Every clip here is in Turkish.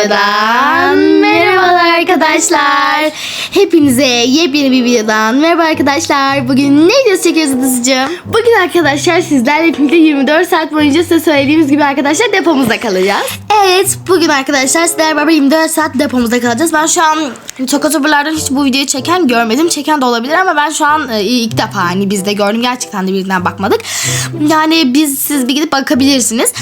videodan merhabalar arkadaşlar. Hepinize yepyeni bir videodan merhaba arkadaşlar. Bugün ne videosu çekiyoruz Dızcığım? Bugün arkadaşlar sizlerle birlikte 24 saat boyunca size söylediğimiz gibi arkadaşlar depomuzda kalacağız. Evet bugün arkadaşlar sizlerle beraber 24 saat depomuzda kalacağız. Ben şu an çok youtuberlardan hiç bu videoyu çeken görmedim. Çeken de olabilir ama ben şu an e, ilk defa hani biz de gördüm. Gerçekten de birinden bakmadık. Yani biz siz bir gidip bakabilirsiniz.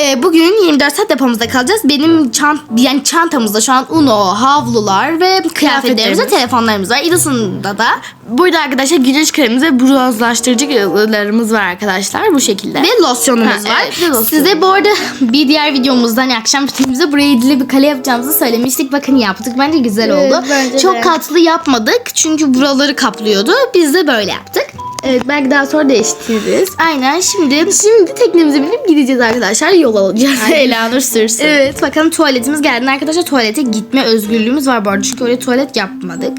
E, bugün 24 saat depomuzda kalacağız. Benim çant yani çantamızda şu an Uno, havlular ve kıyafetlerimiz ve telefonlarımız var. İdasında da Burada arkadaşlar güneş kremimiz ve bronzlaştırıcılarımız var arkadaşlar bu şekilde. ve losyonumuz Ha, var. evet, ve losyon. Size bu arada bir diğer videomuzda hani akşam bitimizde buraya idili bir kale yapacağımızı söylemiştik. Bakın yaptık. Bence güzel Evet, oldu. bence Çok de. katlı yapmadık. Çünkü buraları kaplıyordu. Biz de böyle yaptık. Evet belki daha sonra değiştiririz. Aynen şimdi Şimdi teknemize binip gideceğiz arkadaşlar. Yol alacağız. Elanur sürsün. Evet bakalım tuvaletimiz geldi. Arkadaşlar tuvalete gitme özgürlüğümüz var bu arada. Çünkü oraya tuvalet yapmadık.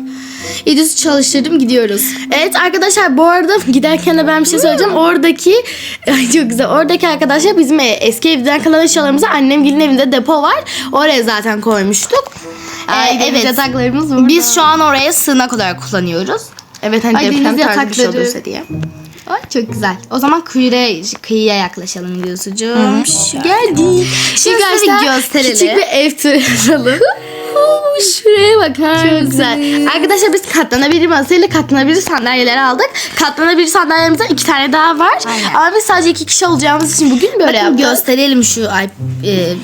İdris çalıştırdım gidiyoruz. Evet arkadaşlar bu arada giderken de ben bir şey söyleyeceğim. Oradaki ay çok güzel. Oradaki arkadaşlar bizim e- eski evden kalan eşyalarımızı annemgilin evinde depo var. Oraya zaten koymuştuk. Ay, Ay, evet. yataklarımız burada. Biz şu an oraya sığınak olarak kullanıyoruz. Evet hani Ay, deprem deniz tarzı bir şey yatakları. olursa diye. Ay çok güzel. O zaman kıyıya, kıyıya yaklaşalım diyorsucuğum. Geldik. Şimdi Arkadaşlar, gösterelim. Küçük bir ev turu Şuraya bakar Çok mısınız? güzel. Arkadaşlar biz katlanabilir masayla katlanabilir sandalyeler aldık. Katlanabilir sandalyemizden iki tane daha var. Aynen. Ama biz sadece iki kişi olacağımız için bugün böyle Bakın yaptık. gösterelim şu ay, e,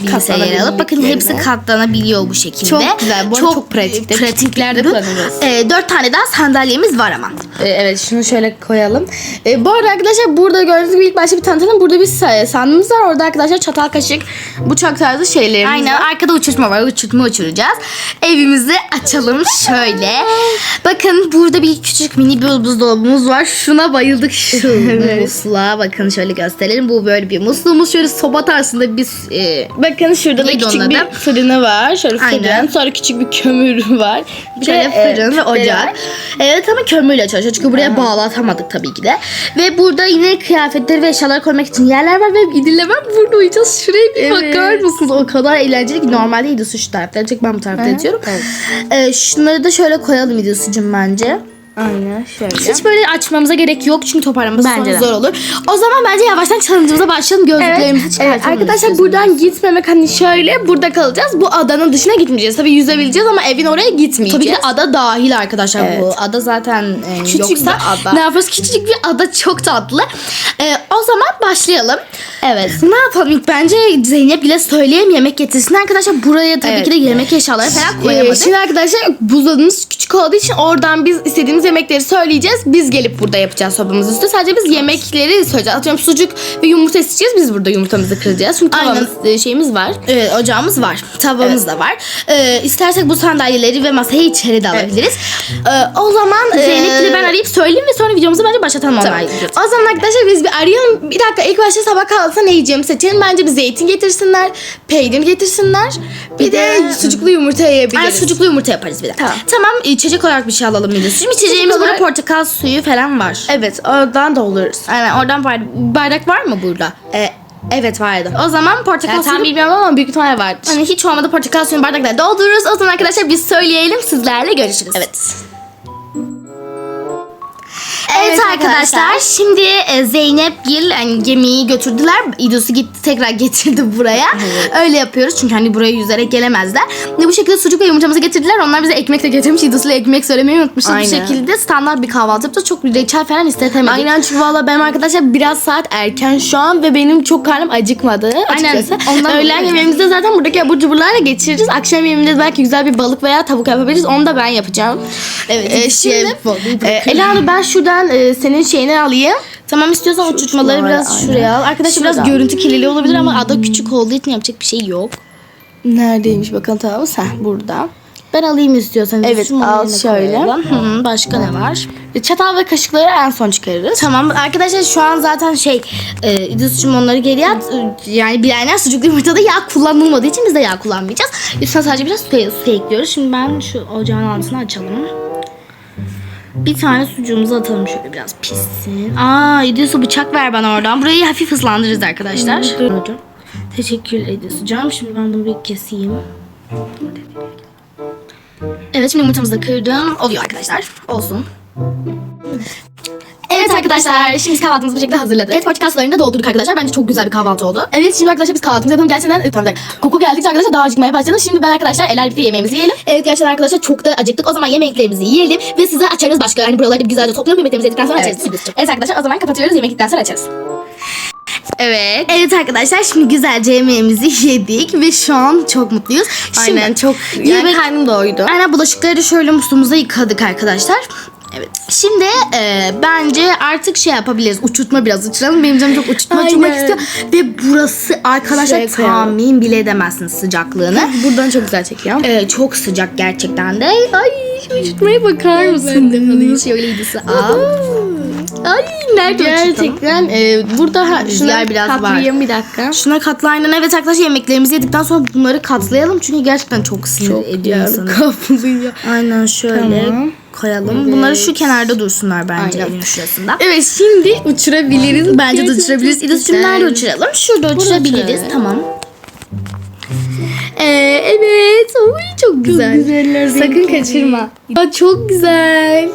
bilgisayarı alıp. Bakın hepsi katlanabiliyor bu şekilde. Çok güzel. Bu arada çok pratik de. Pratikler Piknikte bu. kullanırız. E, dört tane daha sandalyemiz var ama. Ee, evet şunu şöyle koyalım. Ee, bu arada arkadaşlar burada gördüğünüz gibi ilk başta bir tanıtalım. Burada bir sa- sandığımız var. Orada arkadaşlar çatal kaşık bıçak tarzı şeylerimiz Aynen var. arkada uçurtma var. Uçurtma uçuracağız. Evimizi açalım şöyle. Bakın burada bir küçük mini bir buzdolabımız var. Şuna bayıldık şu musluğa. Bakın şöyle gösterelim. Bu böyle bir musluğumuz. Şöyle soba tarzında bir e, Bakın şurada da Neydi küçük onun bir adı? fırını var. Şöyle fırın. Aynen. Sonra küçük bir kömür var. Bir Şöyle de, fırın e, ve ocak. Evet ama kömürle çalışıyor. Çünkü buraya bağlatamadık tabii ki de. Ve burada yine kıyafetleri ve eşyaları koymak için yerler var. Ve İdil'le ben burada uyuyacağız. Şuraya bir Evet. bakar mısınız? O kadar eğlenceli ki. Normalde İdil'si şu tarafta yatacak. Ben bu tarafta yatıyorum. Ee, şunları da şöyle koyalım İdil'sicim bence. Aynen şöyle. Hiç böyle açmamıza gerek yok. Çünkü toparlaması Bence sonra de. zor olur. O zaman bence yavaştan challenge'ımıza başlayalım. Gözlüklerimizi Evet, evet, arkadaşlar buradan gitmemek hani şöyle burada kalacağız. Bu adanın dışına gitmeyeceğiz. Tabii yüzebileceğiz ama evin oraya gitmeyeceğiz. Tabii ki de ada dahil arkadaşlar Evet. bu. Ada zaten e, Küçük yoksa bir ada. ne yapıyoruz? Küçücük bir ada çok tatlı. E, o zaman başlayalım. Evet. Ne yapalım ilk bence Zeynep bile söyleyeyim yemek getirsin arkadaşlar. Buraya tabii Evet. ki de yemek eşyaları falan Ee, koyamadık. şimdi arkadaşlar buzdolabımız küçük olduğu için oradan biz istediğimiz yemekleri söyleyeceğiz. Biz gelip burada yapacağız sobamız üstü. Sadece biz yemekleri söyleyeceğiz. Atıyorum sucuk ve yumurta isteyeceğiz. Biz burada yumurtamızı kıracağız. Çünkü Aynen. tavamız e, şeyimiz var. Evet, ocağımız var. Tavamız da var. Ee, istersek bu sandalyeleri ve masayı içeri de alabiliriz. Ee, o zaman e, ben arayıp söyleyeyim ve sonra videomuzu bence başlatalım Tamam. O zaman arkadaşlar biz bir arayalım. Bir dakika ilk başta sabah kahvaltısında ne yiyeceğimi seçelim. Bence bir zeytin getirsinler. Peynir getirsinler. Bir, Bir de, de- sucuklu yumurta yiyebiliriz. Ay, sucuklu yumurta yaparız bir de. Tamam. Tamam içecek olarak bir şey alalım Melis. Şimdi içeceğimiz burada portakal suyu falan var. Evet oradan doldururuz. Aynen oradan bardak, bardak var mı burada? E, evet vardı. O zaman portakal Yani tam suyu bilmiyorum ama büyük ihtimalle vardır. Hani hiç olmadı portakal suyunu bardaklara doldururuz. O zaman arkadaşlar biz söyleyelim sizlerle görüşürüz. Evet. Evet, Evet arkadaşlar, arkadaşlar. şimdi e, Zeynep Gil hani gemiyi götürdüler. İdosu gitti tekrar getirdi buraya. Öyle yapıyoruz çünkü hani buraya yüzerek gelemezler. Ve bu şekilde sucuk ve yumurtamızı getirdiler. Onlar bize ekmek de getirmiş. İdosuyla ekmek söylemeyi unutmuşuz. Bu Aynen. şekilde standart bir kahvaltı yapacağız. Çok reçel falan istetemedik. Aynen çünkü valla benim arkadaşlar biraz saat erken şu an ve benim çok karnım acıkmadı Aynen, ondan Öğlen yemeğimizde zaten buradaki abur cuburlarla geçireceğiz. Akşam yemeğimizde belki güzel bir balık veya tavuk yapabiliriz. Onu da ben yapacağım. Evet, Ee, şimdi e. Ela ben şuradan e, senin şeyini alayım. Tamam istiyorsan uçurtmaları uçurtmaları, biraz aynen. şuraya al. Arkadaşlar biraz görüntü kirliliği olabilir ama ada küçük olduğu için yapacak bir şey yok. Neredeymiş bakalım tamam Sen burada. Ben alayım istiyorsan. Evet, al şöyle. Hı, başka ne var? E, Çatal ve kaşıkları en son çıkarırız. Tamam arkadaşlar şu an zaten şey e, İdris'cim onları geriye at. E, Yani bilenler sucuklu yumurtada yağ kullanılmadığı için biz de yağ kullanmayacağız. Üstüne sadece biraz su, su ekliyoruz. Şimdi ben şu ocağın altını açalım. Bir tane sucuğumuzu atalım şöyle biraz pişsin. Aa İdris'e bıçak ver bana oradan. Burayı hafif ıslandırırız arkadaşlar. Teşekkür ederiz canım. Şimdi ben bunu bir keseyim. Evet şimdi yumurtamızı kırdım. Oluyor arkadaşlar. Olsun. Arkadaşlar şimdi biz kahvaltımızı bu şekilde hazırladık. Evet kaslarını da doldurduk arkadaşlar. Bence çok güzel bir kahvaltı oldu. Evet şimdi arkadaşlar biz kahvaltımızı yapalım. Gerçekten tamam, koku geldikçe arkadaşlar daha acıkmaya başladı. Şimdi ben arkadaşlar el birlikte yemeğimizi yiyelim. Evet gerçekten arkadaşlar çok da acıktık. O zaman yemeklerimizi yiyelim ve size açarız başka. Yani buraları da güzelce toplayalım yemeklerimizi yedikten sonra Evet. açarız. Evet arkadaşlar o zaman kapatıyoruz. Yemek yedikten sonra açarız. Evet. Evet arkadaşlar şimdi güzelce yemeğimizi yedik ve şu an çok mutluyuz. Şimdi, Aynen çok yani yemek- karnım doydu. Aynen bulaşıkları şöyle musluğumuza yıkadık arkadaşlar. Evet. Şimdi e, bence artık şey yapabiliriz. Uçurtma biraz uçuralım. Benim canım çok uçurtma Aynen. uçurmak istiyor. Ve burası arkadaşlar koyalım. tahmin bile edemezsiniz sıcaklığını. Buradan çok güzel çekiyor. E, çok sıcak gerçekten de. Ay uçurtmaya bakar mısınız? Şöyle idisi al. Ay nerede? Gerçekten e, burada ha, şuna biraz var. katlayayım bir dakika. Şuna katla aynen. Evet arkadaşlar yemeklerimizi yedikten sonra bunları katlayalım. Çünkü gerçekten çok sinir ediyor insanı. kaplıyor. Aynen şöyle Tamam. Koyalım. Bunları şu kenarda dursunlar bence Aynen. evin şurasında. Evet şimdi uçurabiliriz. Bence de uçurabiliriz. çok güzel. nerede uçuralım? Şurada uçurabiliriz. uçuralım. Tamam. Ee, evet. Oy, çok güzel. güzeller Sakın kaçırma. Aa, çok güzel.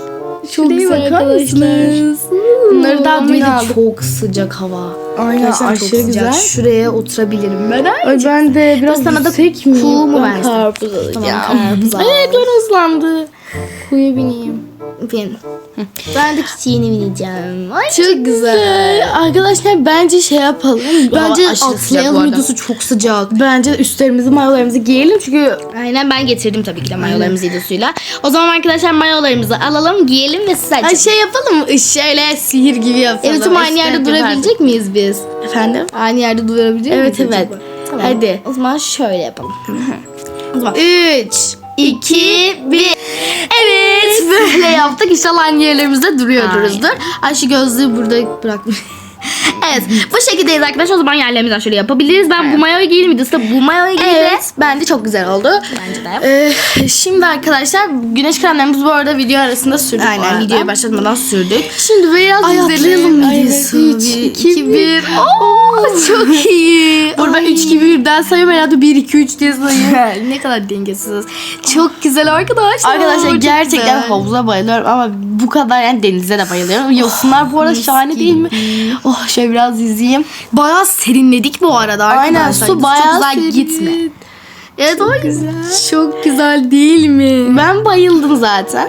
Çok Şuraya güzel bakar mısınız? Bunları dün yine aldık. çok sıcak hava. Aynen, Gerçekten çok aşırı sıcak. güzel. Şuraya oturabilirim ben. Ay ben de biraz sana da kuğu mu Ben versin? Karpuz alacağım. Tamam, karpuz al. Ayaklar hızlandı. Kuyu bineyim. Benim. Ben de çiçeğini bineceğim. Ay, Çok güzel. Arkadaşlar bence şey yapalım. Bence atlayalım videosu çok sıcak. Bence üstlerimizi mayolarımızı giyelim çünkü Aynen ben getirdim tabii ki de mayolarımızı idosuyla. O zaman arkadaşlar mayolarımızı alalım, giyelim ve size Ay şey yapalım mı? Şöyle sihir gibi yapalım. Evet ama aynı yerde durabilecek miyiz biz? Efendim? Aynı yerde durabilecek Evet miyiz evet. acaba? Tamam. Hadi. O zaman şöyle yapalım. o zaman 3 2 1 Evet böyle yaptık. İnşallah aynı yerlerimizde duruyoruzdur. Ay şu gözlüğü burada bırakmış. Evet bu şekildeyiz arkadaşlar. O zaman yerlerimizden şöyle yapabiliriz. Ben bu mayoyu giydim. De bu mayoyu giydi. Evet bence çok güzel oldu. Bence de. Ee, şimdi arkadaşlar güneş kremlerimizi bu arada video arasında sürdük Aynen arada. videoya başlatmadan sürdük. Şimdi biraz Ay Ay, videosu. evet, üç, Bir, iki, iki, bir. bir. Oo, çok iyi. Burada ben Ay. 3 gibi birden sayıyorum herhalde 1 2 3 diye sayıyorum. ne kadar dengesiz. Çok güzel arkadaşlar. Arkadaşlar Çok gerçekten güzel. havuza bayılıyorum ama bu kadar yani denize de bayılıyorum. Yosunlar bu arada şahane değil mi? Oh şöyle biraz yüzeyim. Bayağı serinledik bu arada arkadaşlar. Aynen su Çok bayağı güzel serin. gitme. Evet o Güzel. Çok güzel değil mi? Ben bayıldım zaten.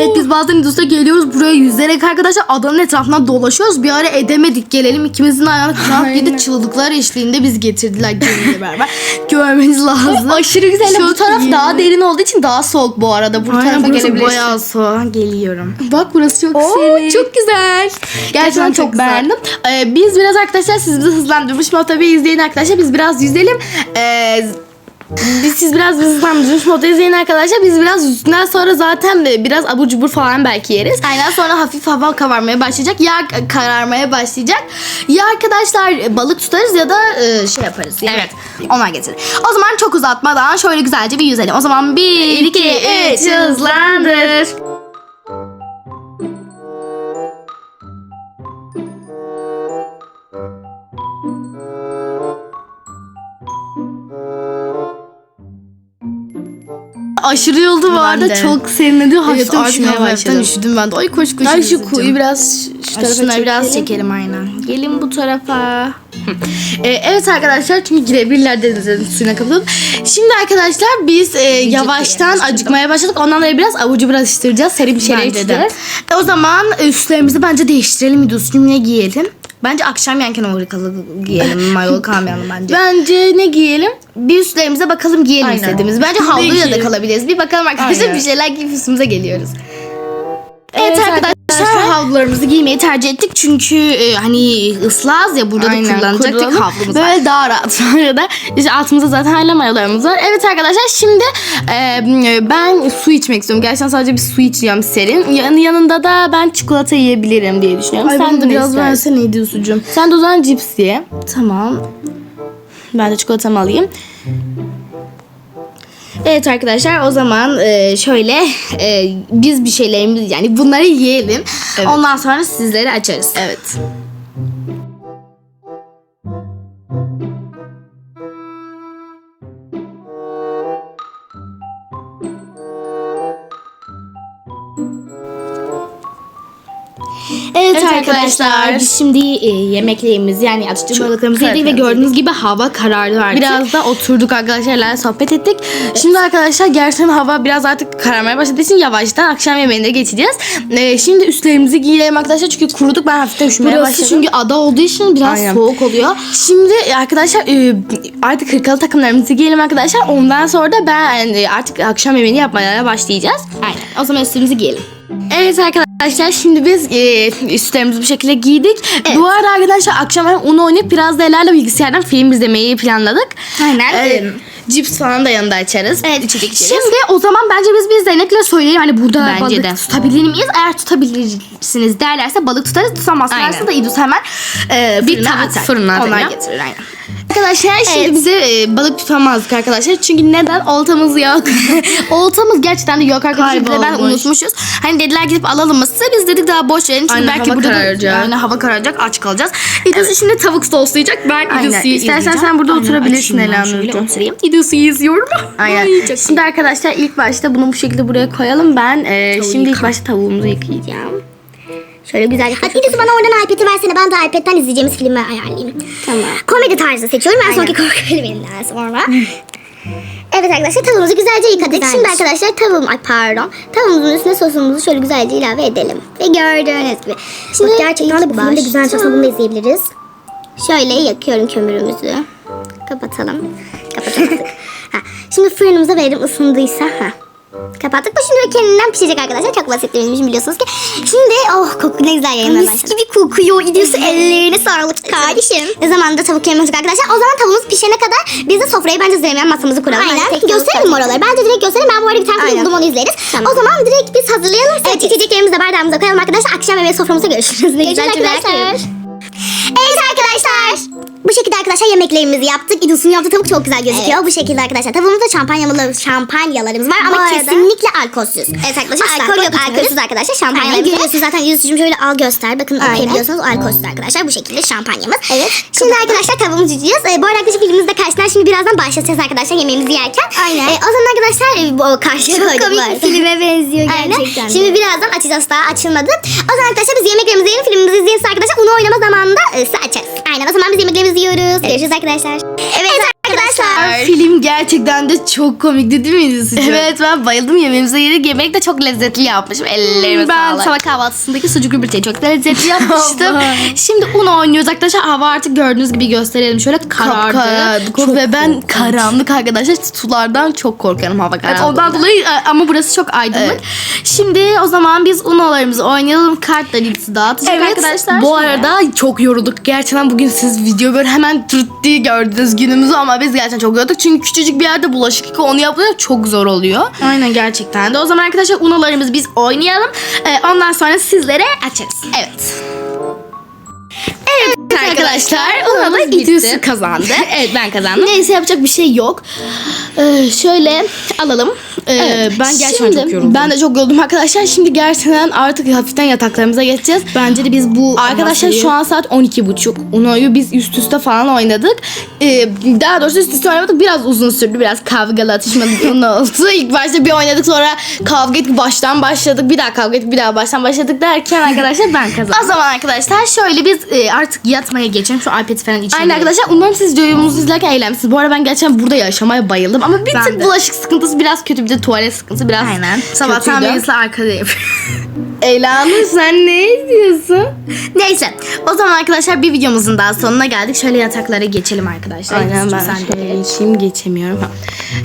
Evet biz bazen Indus'ta geliyoruz buraya yüzerek arkadaşlar adanın etrafından dolaşıyoruz. Bir ara edemedik gelelim ikimizin ayağına Aynen. yedi çığlıklar eşliğinde biz getirdiler gemiyle beraber. Görmeniz lazım. Aşırı güzel. Çok bu taraf iyi. daha derin olduğu için daha soğuk bu arada. Bu Aynen tarafa gelebilirsin. bayağı soğuk. Geliyorum. Bak burası çok Oo, serin. çok güzel. Gerçekten çok çok, güzel. beğendim. Ee, biz biraz arkadaşlar siz bizi hızlandırmış mı tabii izleyin arkadaşlar. Biz biraz yüzelim. Ee, biz siz biraz hızlandırmış moda izleyin arkadaşlar. Biz biraz yüzdükten sonra zaten de biraz abur cubur falan belki yeriz. Aynen sonra hafif hava kabarmaya başlayacak. Ya kararmaya başlayacak. Ya arkadaşlar e, balık tutarız ya da e, şey yaparız. Yani Evet. Onlar getirir. O zaman çok uzatmadan şöyle güzelce bir yüzelim. O zaman 1, 2, 3 hızlandır. Aşırı yoldu bu Ben arada. de. Çok serinledi. Evet Hafiften artık üşümeye hafiften başladım. üşüdüm ben de. Ay koş koş. Ay şu kuyu biraz şu tarafa Şuna biraz çekelim. aynen. Gelin bu tarafa. Ee, evet arkadaşlar çünkü girebilirler denizlerin suyuna kapılıp. Şimdi arkadaşlar biz e, yavaştan acıkmaya başladık. Ondan dolayı biraz avucu biraz ısıtıracağız. Serin bir şeyler Bence de. içeceğiz. E, o zaman üstlerimizi bence değiştirelim. Midos'cum ne giyelim? Bence akşam yanken Amerikalı giyelim. Mayolu kalmayalım bence. Bence ne giyelim? bir üstlerimize bakalım giyelim Aynen. istediğimiz. Bence havluya da kalabiliriz. Bir bakalım arkadaşlar Aynen. bir şeyler giyip üstümüze geliyoruz. Evet, Evet arkadaşlar. Havlularımızı giymeyi tercih ettik. Çünkü e, hani ıslahız ya burada da kullanacaktık havlumuz. var. Böyle daha rahat. Sonra da işte altımızda zaten hala mayolarımız var. Evet arkadaşlar şimdi e, ben su içmek istiyorum. Gerçekten sadece bir su içeceğim serin. Yan, yanında da ben çikolata yiyebilirim diye düşünüyorum. Ay Sen de biraz versene Midos'cum. Sen de o zaman cips ye. Tamam. Ben de çikolatamı alayım. Evet arkadaşlar o zaman e, şöyle e, biz bir şeylerimiz yani bunları yiyelim. Evet. Ondan sonra sizleri açarız. Evet. Arkadaşlar, biz şimdi e, yemeklerimizi yani Çok balıklarımızı yedik ve gördüğünüz gibi hava karardı artık. Biraz da oturduk arkadaşlarla sohbet ettik. Şimdi arkadaşlar gerçekten hava biraz artık kararmaya başladığı için yavaştan akşam yemeğine geçeceğiz. Ee, şimdi üstlerimizi giyelim arkadaşlar çünkü kuruduk ben hafiften üşümeye başladım. çünkü ada olduğu için biraz Aynen. soğuk oluyor. Şimdi arkadaşlar e, artık hırkalı takımlarımızı giyelim arkadaşlar. Ondan sonra da ben e, artık akşam yemeğini yapmaya başlayacağız. Aynen. O zaman üstümüzü giyelim. Evet arkadaşlar şimdi biz e, üstlerimizi bu şekilde giydik. Evet. Bu arada arkadaşlar akşam onu oynayıp biraz da Ela'yla bilgisayardan film izlemeyi planladık. Aynen. Ee, cips falan da yanında açarız. Evet içecek içeriz. Şimdi o zaman bence biz bir Zeynep'le söyleyelim. Hani burada Bence balık de. tutabilir miyiz? Eğer tutabilirsiniz derlerse balık tutarız. Tutamazlarsa Aynen. da İdus hemen e, bir fırına atar. fırına Onlar getirir aynen. Arkadaşlar şimdi Evet. bize e, balık tutamazdık arkadaşlar. Çünkü neden? Oltamız yok. Oltamız gerçekten de yok arkadaşlar. Bir de ben unutmuşuz. Hani dediler gidip alalım mı size? Biz dedik daha boş verin. Çünkü Aynen, belki hava burada kararacak. da yani hava kararacak aç kalacağız. İdus şimdi tavuk soslayacak. Ben Aynen. İdus'u İstersen sen burada Aynen, oturabilirsin Ela Nurcuğum. İdus'u izliyorum. Aynen. Şimdi arkadaşlar ilk başta bunu bu şekilde buraya koyalım. Ben e, şimdi ilk başta tavuğumuzu yıkayacağım. Şöyle güzel. Hadi İdris bana oradan iPad'i versene. Ben de iPad'den izleyeceğimiz filmi ayarlayayım. Tamam. Komedi tarzı seçiyorum. Ben sonraki korku filminden sonra. Evet arkadaşlar tavuğumuzu güzelce yıkadık. Güzelmiş. Şimdi arkadaşlar tavuğum, ay pardon. Tavuğumuzun üstüne sosumuzu şöyle güzelce ilave edelim. Ve gördüğünüz gibi. Şimdi gerçekten de bu filmde güzelmiş. Aslında bunu da izleyebiliriz. Şöyle yakıyorum kömürümüzü. Kapatalım. Kapatamadık. ha. Şimdi fırınımıza verelim ısındıysa. Ha. Kapattık. Bu şimdi kendinden pişecek arkadaşlar. Çok basit benim için biliyorsunuz ki. Şimdi oh koku ne güzel yayınlar. Mis gibi kokuyor. İdiyorsa ellerine sağlık kardeşim. Ne zaman da tavuk yememiştik arkadaşlar. O zaman tavuğumuz pişene kadar biz de sofrayı bence Zeymen masamızı kuralım. Aynen. gösterelim mi oraları? Bence direkt gösterelim. Ben bu arada bir tane film buldum onu izleriz. O zaman direkt biz hazırlayalım. Evet içeceklerimizi de bardağımıza koyalım arkadaşlar. Akşam yemeği soframıza görüşürüz. Ne güzel arkadaşlar. Evet arkadaşlar. Bu şekilde arkadaşlar yemeklerimizi yaptık. İdus'un yaptığı tavuk çok güzel gözüküyor. Bu şekilde arkadaşlar. Tavuğumuzda şampanyalı, şampanyalarımız var ama arada- kesinlikle alkolsüz. Evet arkadaşlar. Alkol yok alkolsüz arkadaşlar. Aynen. görüyorsunuz zaten İdus'cum şöyle al göster. Bakın Aynen. okuyabiliyorsunuz. O alkolsüz arkadaşlar. Bu şekilde şampanyamız. Evet. Şimdi arkadaşlar tavuğumuzu yiyeceğiz. Ee, bu arada arkadaşlar filmimizde karşıdan şimdi birazdan başlayacağız arkadaşlar yemeğimizi yerken. Aynen. o zaman arkadaşlar e, bu karşı Çok komik bir filme benziyor Aynen. gerçekten de. Şimdi birazdan açacağız daha açılmadı. O zaman arkadaşlar biz yemeklerimizi yiyelim filmimizi izleyin Size arkadaşlar. Onu oynama zamanında e, size açarız. Aynen o zaman biz yemeklerimizi yiyoruz. Görüşürüz arkadaşlar. Evet, arkadaşlar. Film gerçekten de çok komikti değil mi İdus'cum? Evet ben bayıldım yemeğimize yedik. Yemek de çok lezzetli yapmışım. Ellerime Ben sağlık. sabah kahvaltısındaki sucuklu böreği çok da lezzetli yapmıştım. Şimdi un oynuyoruz arkadaşlar. Hava artık gördüğünüz gibi gösterelim. Şöyle karardı. Kapkarardı. ve ben karanlık arkadaşlar. Sulardan çok korkarım hava Evet, karanlığı. ondan dolayı e, ama burası çok aydınlık. Evet. Şimdi o zaman biz unolarımızı oynayalım. Kartlarımızı dağıtacak arkadaşlar. Bu arada çok yorulduk. Gerçekten bugün siz video böyle hemen tırt diye gördünüz günümüzü ama biz gerçekten çok yorulduk. Çünkü küçücük bir yerde bulaşık yıka onu yapmak çok zor oluyor. Aynen gerçekten de. O zaman arkadaşlar unolarımızı biz oynayalım. Ee, ondan sonra sizlere açarız. Evet. Arkadaşlar Uno'da Uno'da bitti. İdris kazandı. Evet ben kazandım. Neyse yapacak bir şey yok. Ee, şöyle alalım. Ee, Evet, ben gerçekten şimdi- çok yoruldum. Ben de çok yoruldum arkadaşlar. Şimdi gerçekten artık hafiften yataklarımıza geçeceğiz. Bence de biz bu Arkadaşlar şu an saat 12.30. Uno'yu biz üst üste falan oynadık. Ee, daha doğrusu üst üste oynamadık. Biraz uzun sürdü. Biraz kavgalı atışmalı bir konu oldu. İlk başta bir oynadık sonra kavga ettik. Baştan başladık. Bir daha kavga ettik. Bir daha baştan başladık derken arkadaşlar ben kazandım. O zaman arkadaşlar şöyle biz e, artık yatmaya geçelim. Şu iPad falan içine. Aynen arkadaşlar umarım siz videomuzu izlerken eğlenmişsiniz. Bu arada ben gerçekten burada yaşamaya bayıldım. Ama bir Ben tık de. bulaşık sıkıntısı biraz kötü. Bir de tuvalet sıkıntısı biraz Aynen. Sabahtan kötüydü. birisi arkada yapıyor. Elanur sen ne izliyorsun? Neyse. O zaman arkadaşlar bir videomuzun daha sonuna geldik. Şöyle yataklara geçelim arkadaşlar. Aynen ben Sen de şöyle geçeyim geçemiyorum. Ha.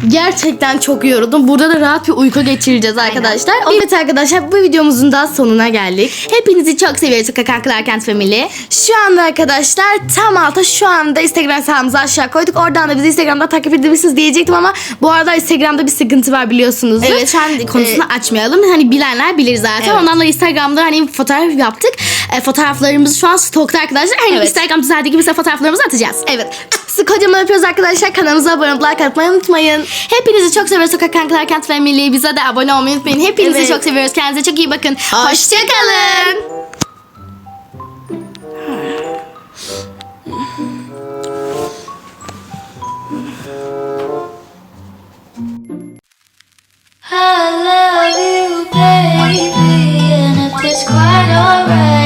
Gerçekten çok yoruldum. Burada da rahat bir uyku geçireceğiz arkadaşlar. Evet arkadaşlar bu videomuzun da sonuna geldik. Hepinizi çok seviyoruz Kakaklar Kent Family. Şu anda arkadaşlar tam alta şu anda Instagram hesabımızı aşağı koyduk. Oradan da bizi Instagram'da takip edebilirsiniz diyecektim ama bu arada Instagram'da bir sıkıntı var biliyorsunuz. Evet sen konusunu açmayalım. Hani bilenler bilir zaten. Evet. Ondan da Instagram'da hani fotoğraf yaptık. E, fotoğraflarımız şu an stokta arkadaşlar. Hani Evet. Instagram düzeldiği gibi size fotoğraflarımızı atacağız. Evet. Sizi kocaman öpüyoruz arkadaşlar. Kanalımıza abone olup like atmayı unutmayın. Hepinizi çok seviyoruz Sokak Kankalar Kent Family. Bize de abone olmayı unutmayın. Hepinizi Evet. çok seviyoruz. Kendinize çok iyi bakın. Hoşçakalın. I love you, baby, and if it's quite alright.